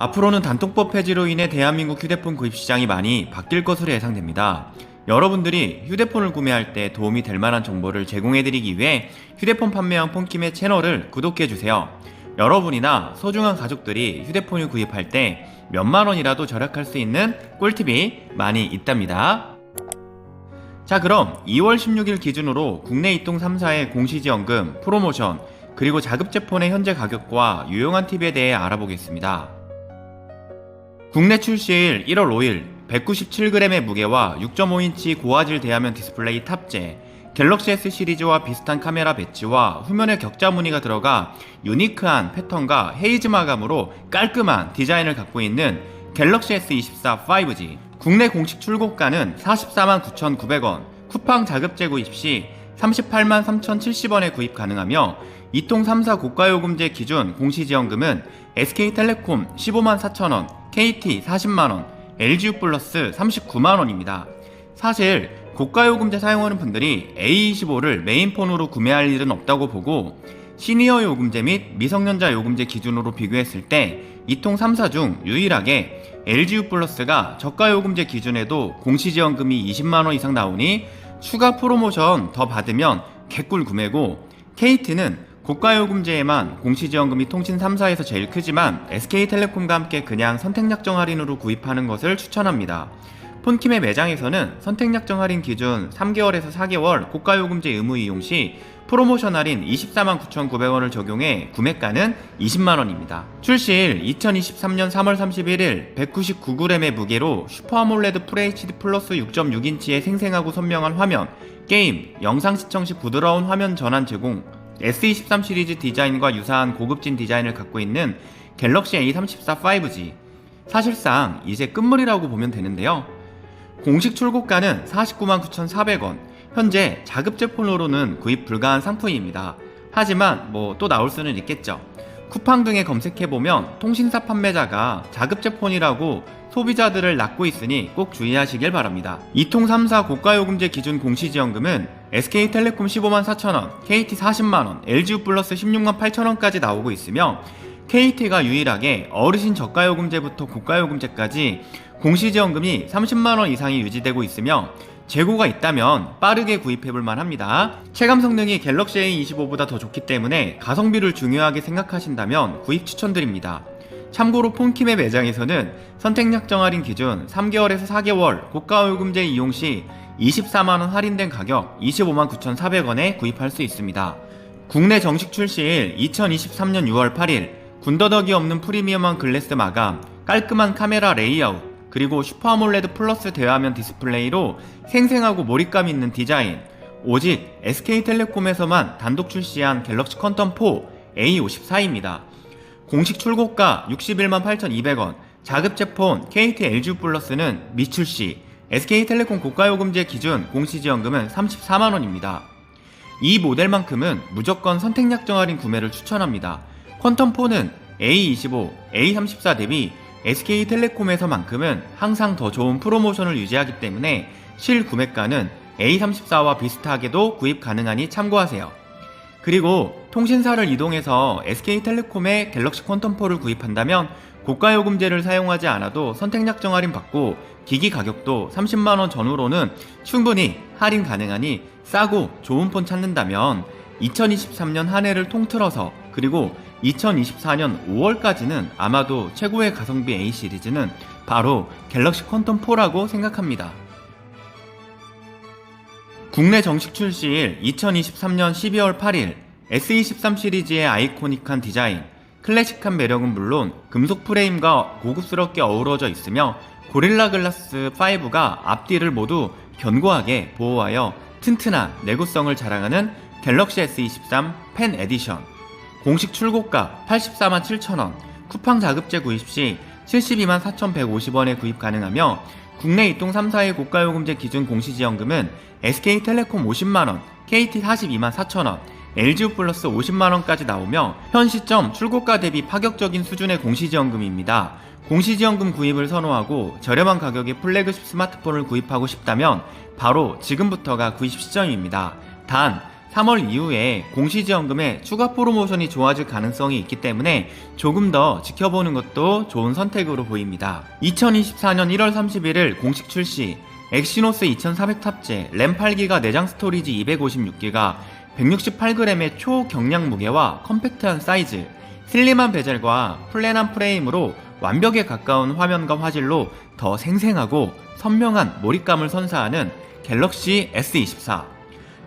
앞으로는 단통법 폐지로 인해 대한민국 휴대폰 구입 시장이 많이 바뀔 것으로 예상됩니다. 여러분들이 휴대폰을 구매할 때 도움이 될 만한 정보를 제공해드리기 위해 휴대폰 판매왕 폰킴의 채널을 구독해주세요. 여러분이나 소중한 가족들이 휴대폰을 구입할 때 몇만 원이라도 절약할 수 있는 꿀팁이 많이 있답니다. 자 그럼 2월 16일 기준으로 국내 이동 3사의 공시지원금, 프로모션, 그리고 자급제폰의 현재 가격과 유용한 팁에 대해 알아보겠습니다. 국내 출시일 1월 5일 197g의 무게와 6.5인치 고화질 대화면 디스플레이 탑재, 갤럭시 S 시리즈와 비슷한 카메라 배치와 후면에 격자 무늬가 들어가 유니크한 패턴과 헤이즈 마감으로 깔끔한 디자인을 갖고 있는 갤럭시 S24 5G. 국내 공식 출고가는 44만 9,900원, 쿠팡 자급 제 구 입 시 38만 3,070원에 구입 가능하며 이통 3사 고가요금제 기준 공시지원금은 SK텔레콤 15만 4천원, KT 40만원, LGU 플러스 39만원입니다. 사실 고가요금제 사용하는 분들이 A25를 메인폰으로 구매할 일은 없다고 보고 시니어 요금제 및 미성년자 요금제 기준으로 비교했을 때 이통 3사 중 유일하게 LGU 플러스가 저가 요금제 기준에도 공시지원금이 20만원 이상 나오니 추가 프로모션 더 받으면 개꿀 구매고 KT는 고가요금제에만 공시지원금이 통신 3사에서 제일 크지만 SK텔레콤과 함께 그냥 선택약정 할인으로 구입하는 것을 추천합니다. 폰킴의 매장에서는 선택약정 할인 기준 3개월에서 4개월 고가요금제 의무 이용 시 프로모션 할인 24만 9,900원을 적용해 구매가는 20만원입니다. 출시일 2023년 3월 31일 199g의 무게로 슈퍼 아몰레드 FHD 플러스 6.6인치의 생생하고 선명한 화면, 게임, 영상 시청 시 부드러운 화면 전환 제공, S23 시리즈 디자인과 유사한 고급진 디자인을 갖고 있는 갤럭시 A34 5G. 사실상 이제 끝물이라고 보면 되는데요. 공식 출고가는 49만 9,400원. 현재 자급제폰으로는 구입 불가한 상품입니다. 하지만 뭐 또 나올 수는 있겠죠. 쿠팡 등에 검색해보면 통신사 판매자가 자급 제폰이라고 소비자들을 낳고 있으니 꼭 주의하시길 바랍니다. 이통 3사 고가요금제 기준 공시지원금은 SK텔레콤 15만 4천원, KT 40만원, LGU 플러스 16만 8천원까지 나오고 있으며 KT가 유일하게 어르신 저가요금제부터 고가요금제까지 공시지원금이 30만원 이상이 유지되고 있으며 재고가 있다면 빠르게 구입해볼 만합니다. 체감 성능이 갤럭시 A25보다 더 좋기 때문에 가성비를 중요하게 생각하신다면 구입 추천드립니다. 참고로 폰킴의 매장에서는 선택약정 할인 기준 3개월에서 4개월 고가요금제 이용 시 24만원 할인된 가격 25만 9,400원에 구입할 수 있습니다. 국내 정식 출시일 2023년 6월 8일 군더더기 없는 프리미엄한 글래스 마감, 깔끔한 카메라 레이아웃, 그리고 슈퍼 아몰레드 플러스 대화면 디스플레이로 생생하고 몰입감 있는 디자인, 오직 SK텔레콤에서만 단독 출시한 갤럭시 컨텀 4 A54입니다. 공식 출고가 61만 8,200원, 자급제폰 KT LG 플러스는 미출시, SK텔레콤 고가요금제 기준 공시지원금은 34만원입니다. 이 모델만큼은 무조건 선택약정 할인 구매를 추천합니다. 퀀텀4는 A25, A34 대비 SK텔레콤에서만큼은 항상 더 좋은 프로모션을 유지하기 때문에 실 구매가는 A34와 비슷하게도 구입 가능하니 참고하세요. 그리고 통신사를 이동해서 SK텔레콤의 갤럭시 퀀텀4를 구입한다면 고가 요금제를 사용하지 않아도 선택약정 할인 받고 기기 가격도 30만원 전후로는 충분히 할인 가능하니 싸고 좋은 폰 찾는다면 2023년 한 해를 통틀어서 그리고 2024년 5월까지는 아마도 최고의 가성비 A 시리즈는 바로 갤럭시 퀀텀 4라고 생각합니다. 국내 정식 출시일 2023년 12월 8일 S23 시리즈의 아이코닉한 디자인, 클래식한 매력은 물론 금속 프레임과 고급스럽게 어우러져 있으며 고릴라 글라스 5가 앞뒤를 모두 견고하게 보호하여 튼튼한 내구성을 자랑하는 갤럭시 S23 펜 에디션. 공식 출고가 84만 7천원, 쿠팡 자급제 구입 시 72만 4,150원에 구입 가능하며 국내 이동 3사의 고가요금제 기준 공시지원금은 SK텔레콤 50만원, KT 42만 4천원, LGU 플러스 50만원까지 나오며 현 시점 출고가 대비 파격적인 수준의 공시지원금입니다. 공시지원금 구입을 선호하고 저렴한 가격의 플래그십 스마트폰을 구입하고 싶다면 바로 지금부터가 구입 시점입니다. 단 3월 이후에 공시지원금의 추가 프로모션이 좋아질 가능성이 있기 때문에 조금 더 지켜보는 것도 좋은 선택으로 보입니다. 2024년 1월 31일 공식 출시 엑시노스 2400 탑재 램 8기가 내장 스토리지 256기가 168g의 초경량 무게와 컴팩트한 사이즈, 슬림한 베젤과 플랜한 프레임으로 완벽에 가까운 화면과 화질로 더 생생하고 선명한 몰입감을 선사하는 갤럭시 S24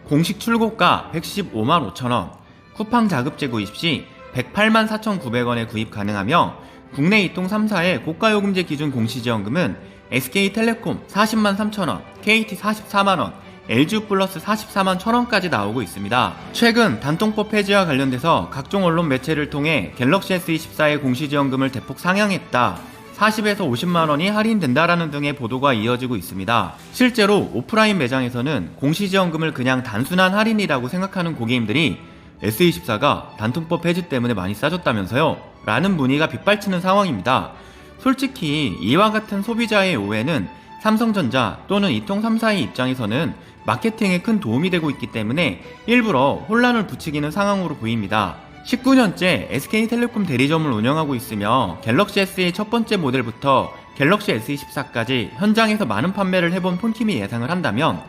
공식 출고가 115만 5천원, 쿠팡 자급 제 구입 시 108만 4,900원에 구입 가능하며 국내 이통 3사의 고가요금제 기준 공시지원금은 SK텔레콤 40만 3천원, KT 44만원, LG 플러스 44만 1천원까지 나오고 있습니다. 최근 단통법 폐지와 관련돼서 각종 언론 매체를 통해 갤럭시 S24의 공시지원금을 대폭 상향했다. 40에서 50만 원이 할인된다라는 등의 보도가 이어지고 있습니다. 실제로 오프라인 매장에서는 공시지원금을 그냥 단순한 할인이라고 생각하는 고객님들이 S24가 단통법 폐지 때문에 많이 싸졌다면서요? 라는 문의가 빗발치는 상황입니다. 솔직히 이와 같은 소비자의 오해는 삼성전자 또는 이통 3사의 입장에서는 마케팅에 큰 도움이 되고 있기 때문에 일부러 혼란을 부추기는 상황으로 보입니다. 19년째 SK텔레콤 대리점을 운영하고 있으며 갤럭시 S의 첫 번째 모델부터 갤럭시 S24까지 현장에서 많은 판매를 해본 폰팀이 예상을 한다면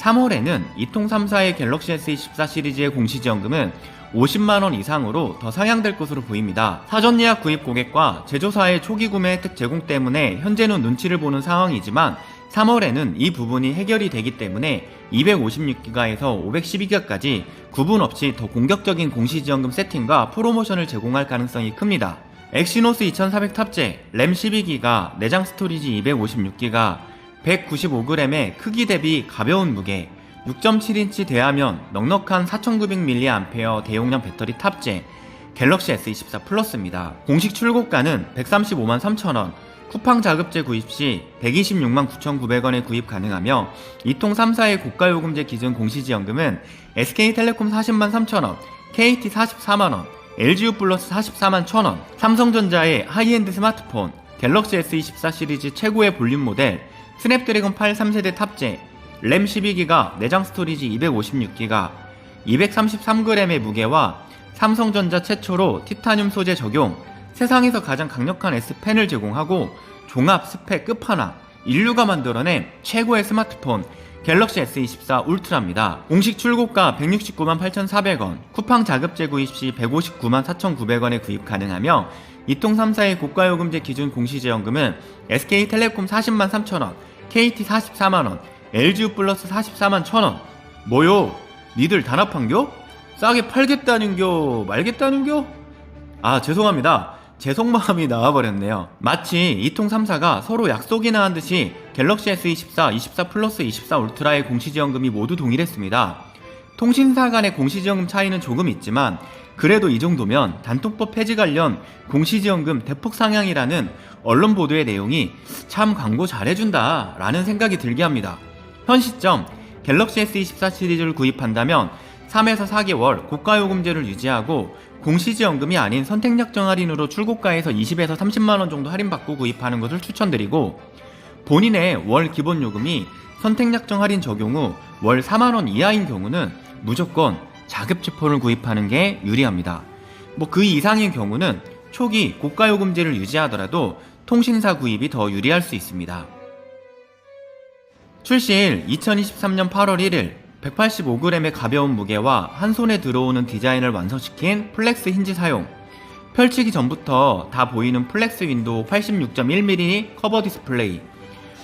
3월에는 이통 3사의 갤럭시 S24 시리즈의 공시지원금은 50만원 이상으로 더 상향될 것으로 보입니다. 사전 예약 구입 고객과 제조사의 초기 구매 혜택 제공 때문에 현재는 눈치를 보는 상황이지만 3월에는 이 부분이 해결이 되기 때문에 256기가에서 512기가까지 구분 없이 더 공격적인 공시지원금 세팅과 프로모션을 제공할 가능성이 큽니다. 엑시노스 2400 탑재, 램 12기가, 내장 스토리지 256기가, 195g의 크기 대비 가벼운 무게, 6.7인치 대화면, 넉넉한 4900mAh 대용량 배터리 탑재, 갤럭시 S24 플러스입니다. 공식 출고가는 135만 3천원, 쿠팡 자급제 구입 시 126만 9,900원에 구입 가능하며 이통 3사의 고가요금제 기준 공시지원금은 SK텔레콤 40만 3천원, KT 44만원, LGU 플러스 44만 1천원, 삼성전자의 하이엔드 스마트폰, 갤럭시 S24 시리즈 최고의 볼륨 모델, 스냅드래곤 8 3세대 탑재, 램 12기가, 내장 스토리지 256기가, 233g의 무게와 삼성전자 최초로 티타늄 소재 적용, 세상에서 가장 강력한 S펜을 제공하고 종합 스펙 끝판왕, 인류가 만들어낸 최고의 스마트폰 갤럭시 S24 울트라입니다. 공식 출고가 169만 8,400원, 쿠팡 자급제 구입 시 159만 4,900원에 구입 가능하며 이통 3사의 고가요금제 기준 공시지원금은 SK텔레콤 40만 3천원, KT 44만원, LGU 플러스 44만 1천원. 뭐요? 니들 단합한겨? 싸게 팔겠다는겨? 말겠다는겨? 아 죄송합니다. 제 속마음이 나와버렸네요. 마치 이통 3사가 서로 약속이나 한 듯이 갤럭시 S24, 24 플러스, 24 울트라의 공시지원금이 모두 동일했습니다. 통신사 간의 공시지원금 차이는 조금 있지만 그래도 이 정도면 단통법 폐지 관련 공시지원금 대폭 상향이라는 언론 보도의 내용이 참 광고 잘해준다 라는 생각이 들게 합니다. 현 시점 갤럭시 S24 시리즈를 구입한다면 3에서 4개월 고가요금제를 유지하고 공시지원금이 아닌 선택약정 할인으로 출고가에서 20에서 30만원 정도 할인받고 구입하는 것을 추천드리고 본인의 월 기본 요금이 선택약정 할인 적용 후 월 4만원 이하인 경우는 무조건 자급제폰을 구입하는 게 유리합니다. 뭐 그 이상인 경우는 초기 고가요금제를 유지하더라도 통신사 구입이 더 유리할 수 있습니다. 출시일 2023년 8월 1일 185g의 가벼운 무게와 한 손에 들어오는 디자인을 완성시킨 플렉스 힌지 사용. 펼치기 전부터 다 보이는 플렉스 윈도우 86.1mm 커버 디스플레이.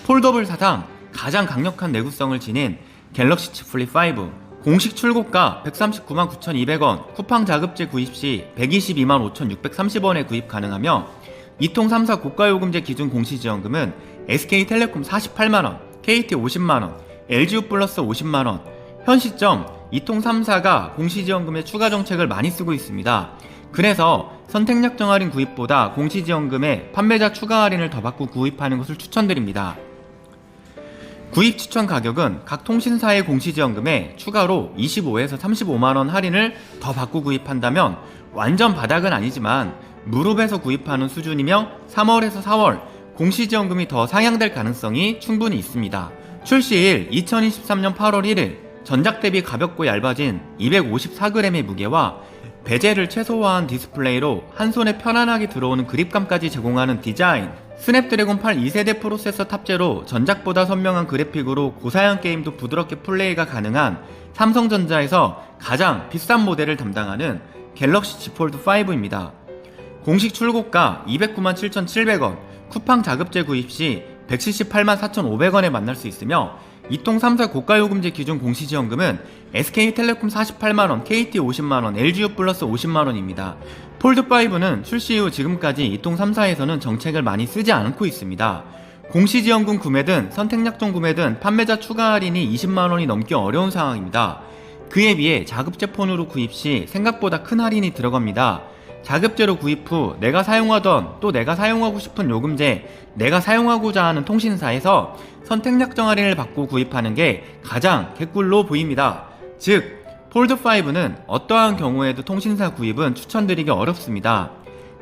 폴더블 사상 가장 강력한 내구성을 지닌 갤럭시 칩 플립 5. 공식 출고가 139만 9,200원, 쿠팡 자급제 구입 시 122만 5,630원에 구입 가능하며 이통 3사 고가요금제 기준 공시지원금은 SK텔레콤 48만원, KT 50만원, LGU 플러스 50만원, 현 시점 이통 3사가 공시지원금의 추가 정책을 많이 쓰고 있습니다. 그래서 선택약정 할인 구입보다 공시지원금에 판매자 추가 할인을 더 받고 구입하는 것을 추천드립니다. 구입 추천 가격은 각 통신사의 공시지원금에 추가로 25에서 35만원 할인을 더 받고 구입한다면 완전 바닥은 아니지만 무릎에서 구입하는 수준이며 3월에서 4월 공시지원금이 더 상향될 가능성이 충분히 있습니다. 출시일 2023년 8월 1일 전작 대비 가볍고 얇아진 254g의 무게와 베젤을 최소화한 디스플레이로 한 손에 편안하게 들어오는 그립감까지 제공하는 디자인. 스냅드래곤 8 2세대 프로세서 탑재로 전작보다 선명한 그래픽으로 고사양 게임도 부드럽게 플레이가 가능한 삼성전자에서 가장 비싼 모델을 담당하는 갤럭시 Z 폴드 5입니다. 공식 출고가 209만 7,700원, 쿠팡 자급제 구입 시 178만 4,500원에 만날 수 있으며 이통 3사 고가요금제 기준 공시지원금은 SK텔레콤 48만원, KT 50만원, LGU 플러스 50만원입니다. 폴드5는 출시 후 지금까지 이통 3사에서는 정책을 많이 쓰지 않고 있습니다. 공시지원금 구매든 선택약정 구매든 판매자 추가 할인이 20만원이 넘기 어려운 상황입니다. 그에 비해 자급제 폰으로 구입 시 생각보다 큰 할인이 들어갑니다. 자급제로 구입 후 내가 사용하던 또 내가 사용하고 싶은 요금제, 내가 사용하고자 하는 통신사에서 선택약정 할인을 받고 구입하는 게 가장 개꿀로 보입니다. 즉, 폴드5는 어떠한 경우에도 통신사 구입은 추천드리기 어렵습니다.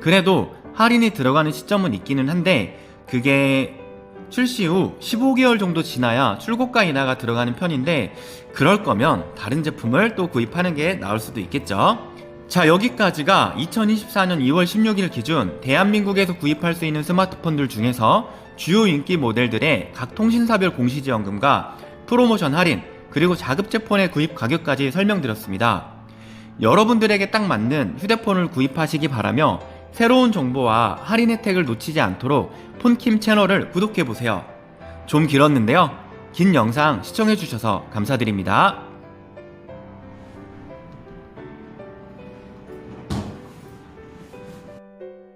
그래도 할인이 들어가는 시점은 있기는 한데, 그게 출시 후 15개월 정도 지나야 출고가 인하가 들어가는 편인데, 그럴 거면 다른 제품을 또 구입하는 게 나을 수도 있겠죠. 자, 여기까지가 2024년 2월 16일 기준 대한민국에서 구입할 수 있는 스마트폰들 중에서 주요 인기 모델들의 각 통신사별 공시지원금과 프로모션 할인, 그리고 자급제 폰의 구입 가격까지 설명드렸습니다. 여러분들에게 딱 맞는 휴대폰을 구입하시기 바라며 새로운 정보와 할인 혜택을 놓치지 않도록 폰킴 채널을 구독해보세요. 좀 길었는데요. 긴 영상 시청해주셔서 감사드립니다.